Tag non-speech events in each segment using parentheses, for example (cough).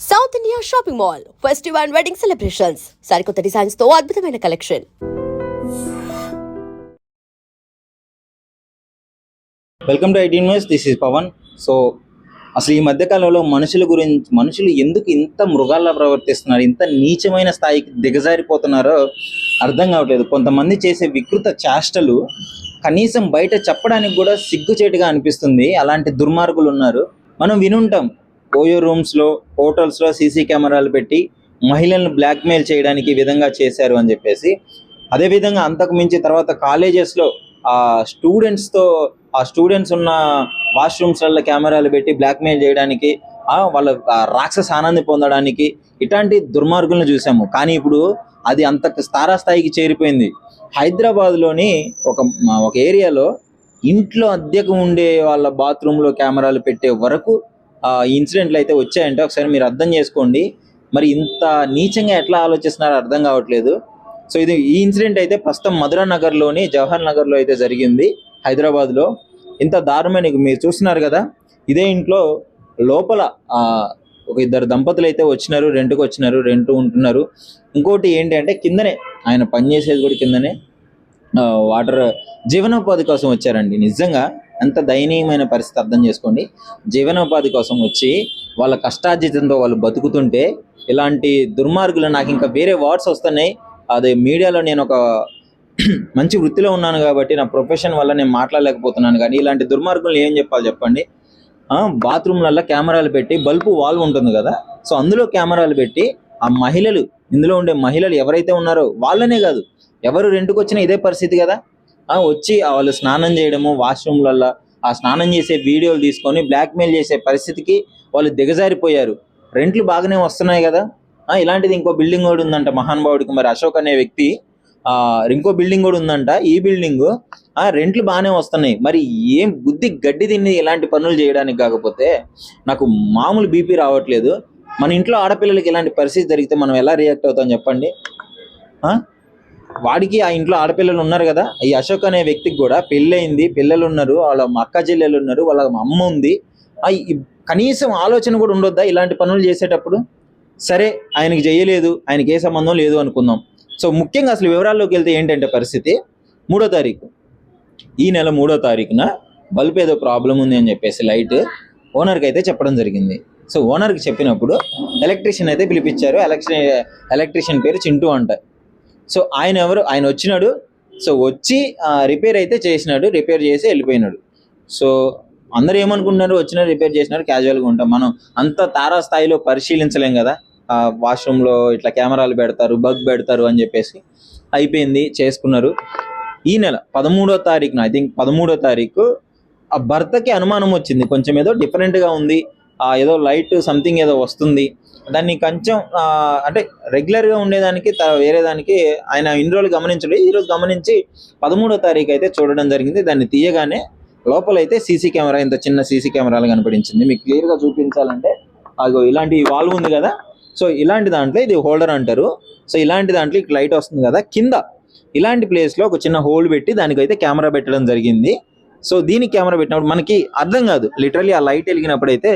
South India shopping mall festive and wedding celebrations సరికొత్త డిజైన్స్తో అద్భుతమైన collection welcome to IT news this is Pavan so అసలు ఈ మధ్య కాలంలో మనుషుల గురించి మనుషులు ఎందుకు ఇంత మృగాల్లా ప్రవర్తిస్తున్నారు? ఇంత నీచమైన స్థాయికి దిగజారిపోతున్నారో అర్థం కావట్లేదు. కొంతమంది చేసే వికృత చేష్టలు కనీసం బయట చెప్పడానికి కూడా సిగ్గుచేటుగా అనిపిస్తుంది. అలాంటి దుర్మార్గులు ఉన్నారు. మనం వినుంటాం. ఓయో రూమ్స్లో హోటల్స్లో సీసీ కెమెరాలు పెట్టి మహిళలను బ్లాక్మెయిల్ చేయడానికి విధంగా చేశారు అని చెప్పేసి. అదేవిధంగా అంతకు మించి తర్వాత కాలేజెస్లో ఆ స్టూడెంట్స్తో ఆ స్టూడెంట్స్ ఉన్న వాష్రూమ్స్లలో కెమెరాలు పెట్టి బ్లాక్మెయిల్ చేయడానికి ఆ, వాళ్ళ రాక్షస ఆనంది పొందడానికి ఇట్లాంటి దుర్మార్గులను చూసాము. కానీ ఇప్పుడు అది అంత తారాస్థాయికి చేరిపోయింది. హైదరాబాద్లోని ఒక ఒక ఏరియాలో ఇంట్లో అద్దెకు ఉండే వాళ్ళ బాత్రూంలో కెమెరాలు పెట్టే వరకు ఇన్సిడెంట్లు అయితే వచ్చాయంటే ఒకసారి మీరు అర్థం చేసుకోండి. మరి ఇంత నీచంగా ఎట్లా ఆలోచిస్తున్నారో అర్థం కావట్లేదు. సో ఇది ఈ ఇన్సిడెంట్ అయితే ప్రస్తుతం మధురా నగర్లోని జవహర్ నగర్లో అయితే జరిగింది హైదరాబాద్లో. ఇంత దారుణమైన మీరు చూస్తున్నారు కదా ఇదే ఇంట్లో లోపల ఆ, ఒక ఇద్దరు దంపతులు అయితే వచ్చినారు రెంట్కి వచ్చినారు రెంట్ ఉంటున్నారు. ఇంకోటి ఏంటి అంటే కిందనే ఆయన పనిచేసేది కూడా కిందనే ఆ, వాటర్ జీవనోపాధి కోసం వచ్చారండి. నిజంగా ఎంత దయనీయమైన పరిస్థితి అర్థం చేసుకోండి. జీవనోపాధి కోసం వచ్చి వాళ్ళ కష్టార్జితంతో వాళ్ళు బతుకుతుంటే ఇలాంటి దుర్మార్గులు నాకు ఇంకా వేరే వార్డ్స్ వస్తున్నాయి. అదే మీడియాలో నేను ఒక (clears throat) మంచి వృత్తిలో ఉన్నాను కాబట్టి నా ప్రొఫెషన్ వల్ల నేను మాట్లాడలేకపోతున్నాను. కానీ ఇలాంటి దుర్మార్గులు ఏం చెప్పాలి చెప్పండి? ఆ, కెమెరాలు పెట్టి బల్బు వాల్వ్ ఉంటుంది కదా. సో అందులో కెమెరాలు పెట్టి ఆ మహిళలు ఇందులో ఉండే మహిళలు ఎవరైతే ఉన్నారో వాళ్ళనే కాదు ఎవరు రెండుకు వచ్చినా ఇదే పరిస్థితి కదా. వచ్చి వాళ్ళు స్నానం చేయడము వాష్రూమ్లల్లో ఆ స్నానం చేసే వీడియోలు తీసుకొని బ్లాక్మెయిల్ చేసే పరిస్థితికి వాళ్ళు దిగజారిపోయారు. రెంట్లు బాగానే వస్తున్నాయి కదా? ఆ, ఇలాంటిది ఇంకో బిల్డింగ్ కూడా ఉందంట. మహానుభావుడికి మరి అశోక్ అనే వ్యక్తి ఆ ఇంకో బిల్డింగ్ కూడా ఉందంట. ఈ బిల్డింగ్ ఆ రెంట్లు బాగానే వస్తున్నాయి. మరి ఏం బుద్ధి గడ్డి తిని ఇలాంటి పనులు చేయడానికి కాకపోతే నాకు మామూలు బీపీ రావట్లేదు. మన ఇంట్లో ఆడపిల్లలకి ఇలాంటి పరిస్థితి జరిగితే మనం ఎలా రియాక్ట్ అవుతాం చెప్పండి? ఆ? వాడికి ఆ ఇంట్లో ఆడపిల్లలు ఉన్నారు కదా ఈ అశోక్ అనే వ్యక్తికి కూడా పెళ్ళయింది పిల్లలు ఉన్నారు వాళ్ళ అక్క చెల్లెలు ఉన్నారు వాళ్ళ అమ్మ ఉంది. కనీసం ఆలోచన కూడా ఉండొద్దా ఇలాంటి పనులు చేసేటప్పుడు? సరే ఆయనకి చేయలేదు ఆయనకి ఏ సంబంధం లేదు అనుకుందాం. సో ముఖ్యంగా అసలు వివరాల్లోకి వెళ్తే ఏంటంటే పరిస్థితి? మూడో తారీఖు. ఈ నెల మూడో తారీఖున బల్బ్ ఏదో ప్రాబ్లం ఉంది అని చెప్పేసి లైట్ ఓనర్కి అయితే చెప్పడం జరిగింది. సో ఓనర్కి చెప్పినప్పుడు ఎలక్ట్రీషియన్ అయితే పిలిపించారు ఎలక్ట్రీ ఎలక్ట్రీషియన్ పేరు చింటూ అంట. సో ఆయన ఎవరు? ఆయన వచ్చినాడు. సో వచ్చి రిపేర్ అయితే చేసినాడు. రిపేర్ చేసి వెళ్ళిపోయినాడు. సో అందరూ ఏమనుకుంటున్నారు? వచ్చిన రిపేర్ చేసినారు క్యాజువల్గా ఉంటాం. మనం అంత తారా స్థాయిలో పరిశీలించలేం కదా? వాష్రూమ్లో ఇట్లా కెమెరాలు పెడతారు బగ్ పెడతారు అని చెప్పేసి అయిపోయింది చేసుకున్నారు. ఈ నెల పదమూడో తారీఖున ఐ థింక్ పదమూడో తారీఖు ఆ భర్తకి అనుమానం వచ్చింది. కొంచెం ఏదో డిఫరెంట్గా ఉంది. ఏదో లైట్ సంథింగ్ ఏదో వస్తుంది. దాన్ని కొంచెం అంటే రెగ్యులర్గా ఉండేదానికి వేరే దానికి ఆయన ఇన్ని రోజులు గమనించడు ఈ రోజు గమనించి పదమూడో తారీఖు అయితే చూడడం జరిగింది. దాన్ని తీయగానే లోపలైతే సీసీ కెమెరా ఇంత చిన్న సీసీ కెమెరాలు కనిపించింది. మీకు క్లియర్గా చూపించాలంటే అదిగో ఇలాంటి వాల్వ్ ఉంది కదా. సో ఇలాంటి దాంట్లో ఇది హోల్డర్ అంటారు. సో ఇలాంటి దాంట్లో ఇక లైట్ వస్తుంది కదా. కింద ఇలాంటి ప్లేస్లో ఒక చిన్న హోల్ పెట్టి దానికైతే కెమెరా పెట్టడం జరిగింది. సో దీనికి కెమెరా పెట్టినప్పుడు మనకి అర్థం కాదు. లిటరలీ ఆ లైట్ వెలిగినప్పుడు అయితే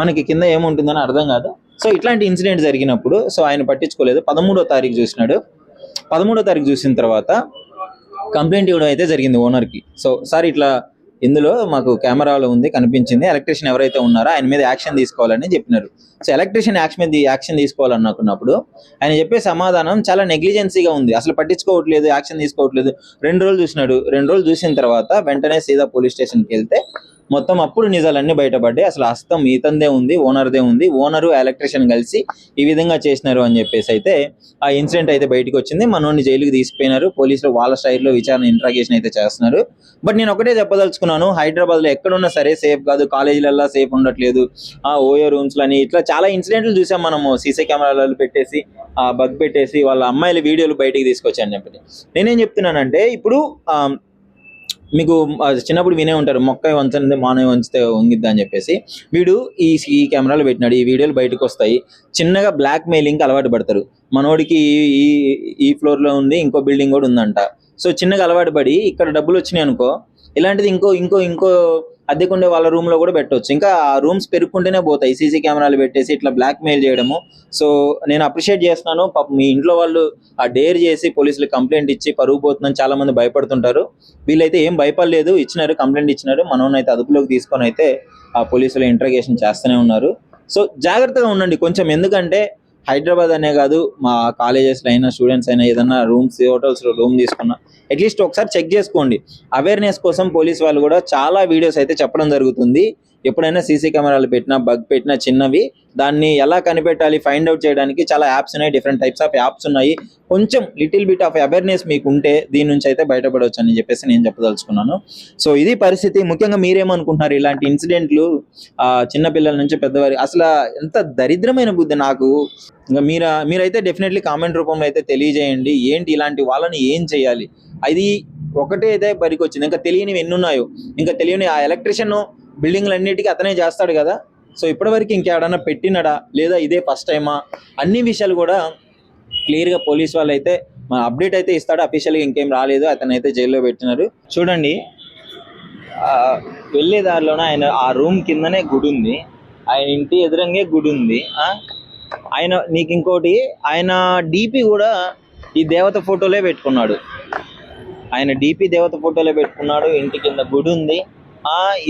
మనకి కింద ఏముంటుందని అర్థం కాదు. సో ఇట్లాంటి ఇన్సిడెంట్ జరిగినప్పుడు సో ఆయన పట్టించుకోలేదు. పదమూడో తారీఖు చూసినాడు. పదమూడో తారీఖు చూసిన తర్వాత కంప్లైంట్ ఇవ్వడం అయితే జరిగింది ఓనర్కి సో సార్ ఇట్లా ఇందులో మాకు కెమెరాలో ఉంది కనిపించింది. ఎలక్ట్రీషియన్ ఎవరైతే ఉన్నారో ఆయన మీద యాక్షన్ తీసుకోవాలని చెప్పినారు. సో ఎలక్ట్రీషియన్ యాక్షన్ మీద యాక్షన్ తీసుకోవాలనుకున్నప్పుడు ఆయన చెప్పే సమాధానం చాలా నెగ్లిజెన్సీగా ఉంది. అసలు పట్టించుకోవట్లేదు యాక్షన్ తీసుకోవట్లేదు. రెండు రోజులు చూసినాడు. రెండు రోజులు చూసిన తర్వాత వెంటనే సీదా పోలీస్ స్టేషన్కి వెళ్తే మొత్తం అప్పుడు నిజాలన్నీ బయటపడ్డాయి. అసలు హస్తం ఈతందే ఉంది ఓనర్దే ఉంది ఓనరు ఎలక్ట్రీషియన్ కలిసి ఈ విధంగా చేసినారు అని చెప్పేసి అయితే ఆ ఇన్సిడెంట్ అయితే బయటకు వచ్చింది. మనోడిని జైలుకి తీసుకుపోయినారు. పోలీసులు వాళ్ళ స్టైల్లో విచారణ ఇంట్రాగేషన్ అయితే చేస్తున్నారు. బట్ నేను ఒకటే చెప్పదలుచుకున్నాను హైదరాబాద్లో ఎక్కడున్నా సరే సేఫ్ కాదు కాలేజీలలో సేఫ్ ఉండట్లేదు. ఆ ఓయో రూమ్స్ అని ఇట్లా చాలా ఇన్సిడెంట్లు చూసాం మనము సీసీ కెమెరాలు పెట్టేసి ఆ బగ్ పెట్టేసి వాళ్ళ అమ్మాయిల వీడియోలు బయటికి తీసుకొచ్చాను చెప్పి. నేనేం చెప్తున్నానంటే ఇప్పుడు మీకు చిన్నప్పుడు వినే ఉంటారు మొక్క వంచనిది మానవ వంచితే వంగిద్దా అని చెప్పేసి. వీడు ఈ ఈ కెమెరాలు పెట్టినాడు ఈ వీడియోలు బయటకు వస్తాయి. చిన్నగా బ్లాక్ మెయిలింగ్కి అలవాటు పడతారు. మనోడికి ఈ- ఈ ఫ్లోర్లో ఫ్లోర్లో ఉంది ఇంకో బిల్డింగ్ కూడా ఉందంట. సో చిన్నగా అలవాటు పడి ఇక్కడ డబ్బులు వచ్చినాయి అనుకో ఇలాంటిది ఇంకో ఇంకో ఇంకో అద్దెకుండే వాళ్ళ రూమ్లో కూడా పెట్టవచ్చు ఇంకా ఆ రూమ్స్ పెరుగుకుంటేనే పోతాయి. సీసీ కెమెరాలు పెట్టేసి ఇట్లా బ్లాక్ మెయిల్ చేయడము. సో నేను అప్రిషియేట్ చేస్తున్నాను. పాప మీ ఇంట్లో వాళ్ళు ఆ డేర్ చేసి పోలీసులు కంప్లైంట్ ఇచ్చి పరుగు పోతుందని చాలా మంది భయపడుతుంటారు. వీళ్ళైతే ఏం భయపడలేదు. ఇచ్చినారు కంప్లైంట్ ఇచ్చినారు. మనం అయితే అదుపులోకి తీసుకొని అయితే ఆ పోలీసులు ఇంట్రగేషన్ చేస్తూనే ఉన్నారు. సో జాగ్రత్తగా ఉండండి. కొంచెం ఎందుకంటే హైదరాబాద్ అనే కాదు మా కాలేజెస్లో అయినా స్టూడెంట్స్ అయినా ఏదైనా రూమ్స్ హోటల్స్లో రూమ్ తీసుకున్నా అట్లీస్ట్ ఒకసారి చెక్ చేసుకోండి. అవేర్నెస్ కోసం పోలీస్ వాళ్ళు కూడా చాలా వీడియోస్ అయితే చెప్పడం జరుగుతుంది. ఎప్పుడైనా సీసీ కెమెరాలు పెట్టినా బగ్ పెట్టినా చిన్నవి దాన్ని ఎలా కనిపెట్టాలి ఫైండ్ అవుట్ చేయడానికి చాలా యాప్స్ ఉన్నాయి డిఫరెంట్ టైప్స్ ఆఫ్ యాప్స్ ఉన్నాయి. కొంచెం లిటిల్ బిట్ ఆఫ్ అవేర్నెస్ మీకు ఉంటే దీని నుంచి అయితే బయటపడవచ్చు అని చెప్పేసి నేను చెప్పదలుచుకున్నాను. సో ఇది పరిస్థితి. ముఖ్యంగా మీరేమనుకుంటున్నారు? ఇలాంటి ఇన్సిడెంట్లు ఆ చిన్న పిల్లల నుంచి పెద్దవారి అసలు ఎంత దరిద్రమైన బుద్ధి నాకు. ఇంకా మీరు మీరైతే డెఫినెట్లీ కామెంట్ రూపంలో అయితే తెలియజేయండి. ఏంటి ఇలాంటి వాళ్ళని ఏం చేయాలి? అది ఒకటే అయితే పరికొచ్చింది ఇంకా తెలియనివి ఎన్ని ఉన్నాయో ఇంకా తెలియని ఆ ఎలక్ట్రిషియన్ బిల్డింగ్లన్నిటికీ అతనే చేస్తాడు కదా. సో ఇప్పటివరకు ఇంకేడన్నా పెట్టినడా? లేదా ఇదే ఫస్ట్ టైమా? అన్ని విషయాలు కూడా క్లియర్గా పోలీస్ వాళ్ళు అయితే అప్డేట్ అయితే ఇస్తాడు. అఫీషియల్గా ఇంకేం రాలేదు. అతను అయితే జైల్లో పెట్టినారు చూడండి. వెళ్ళే దారిలోనే ఆయన ఆ రూమ్ కిందనే గుడి ఉంది. ఆయన ఇంటి ఎదురంగే గుడి ఉంది. ఆ? ఆయన నీకు ఇంకోటి ఆయన డిపి కూడా ఈ దేవత ఫోటోలే పెట్టుకున్నాడు. ఆయన డిపి దేవత ఫోటోలే పెట్టుకున్నాడు. ఇంటి కింద గుడి ఉంది.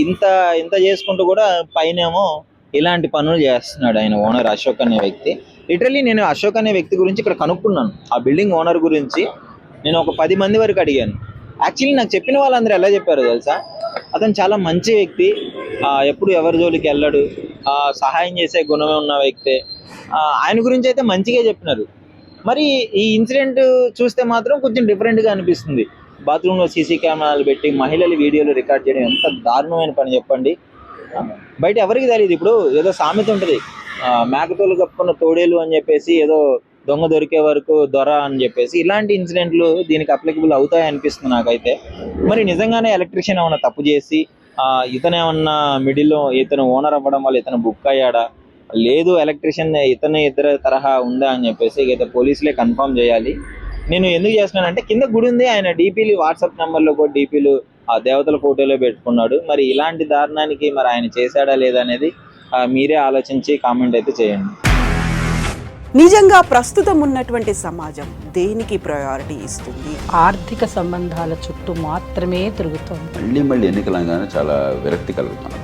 ఇంత ఇంత చేసుకుంటూ కూడా పైనేమో ఇలాంటి పనులు చేస్తున్నాడు ఆయన ఓనర్ అశోక్ అనే వ్యక్తి. లిటరలీ నేను అశోక్ అనే వ్యక్తి గురించి ఇక్కడ కనుక్కున్నాను. ఆ బిల్డింగ్ ఓనర్ గురించి నేను ఒక పది మంది వరకు అడిగాను. యాక్చువల్లీ నాకు చెప్పిన వాళ్ళందరూ ఎలా చెప్పారు తెలుసా? అతను చాలా మంచి వ్యక్తి. ఎప్పుడు ఎవరి జోలికి వెళ్ళడు. సహాయం చేసే గుణమే ఉన్న వ్యక్తే. ఆయన గురించి అయితే మంచిగా చెప్పినారు. మరి ఈ ఇన్సిడెంట్ చూస్తే మాత్రం కొంచెం డిఫరెంట్గా అనిపిస్తుంది. బాత్రూంలో సీసీ కెమెరాలు పెట్టి మహిళలు వీడియోలు రికార్డ్ చేయడం ఎంత దారుణమైన పని చెప్పండి. బయట ఎవరికి తెలియదు ఇప్పుడు ఏదో సామెత ఉంటుంది. మేకతోలు కప్పుకున్న తోడేలు అని చెప్పేసి ఏదో దొంగ దొరికే వరకు దొర అని చెప్పేసి ఇలాంటి ఇన్సిడెంట్లు దీనికి అప్లికబుల్ అవుతాయి అనిపిస్తుంది నాకైతే. మరి నిజంగానే ఎలక్ట్రీషియన్ ఏమన్నా తప్పు చేసి ఆ, ఇతను ఏమన్నా మిడిల్లో ఇతను ఓనర్ అవ్వడం వల్ల ఇతను బుక్ అయ్యాడా? లేదు ఎలక్ట్రీషియన్ ఇతనే ఇతర తరహా ఉందా అని చెప్పేసి అయితే పోలీసులే కన్ఫర్మ్ చేయాలి. నేను ఎందుకు చేస్తున్నానంటే కింద గుడి ఉంది ఆయన డీపీలు వాట్సాప్ నెంబర్లో కూడా డీపీలు ఆ దేవతల ఫోటోలో పెట్టుకున్నాడు. మరి ఇలాంటి దారుణానికి మరి ఆయన చేశాడా లేదా అనేది మీరే ఆలోచించి కామెంట్ అయితే చేయండి. నిజంగా ప్రస్తుతం ఉన్నటువంటి సమాజం దేనికి ప్రయారిటీ ఇస్తుంది? ఆర్థిక సంబంధాల చుట్టూ మాత్రమే తిరుగుతోంది. మళ్ళీ మళ్ళీ ఎన్నికలంగానే చాలా విరక్తి కలుగుతాను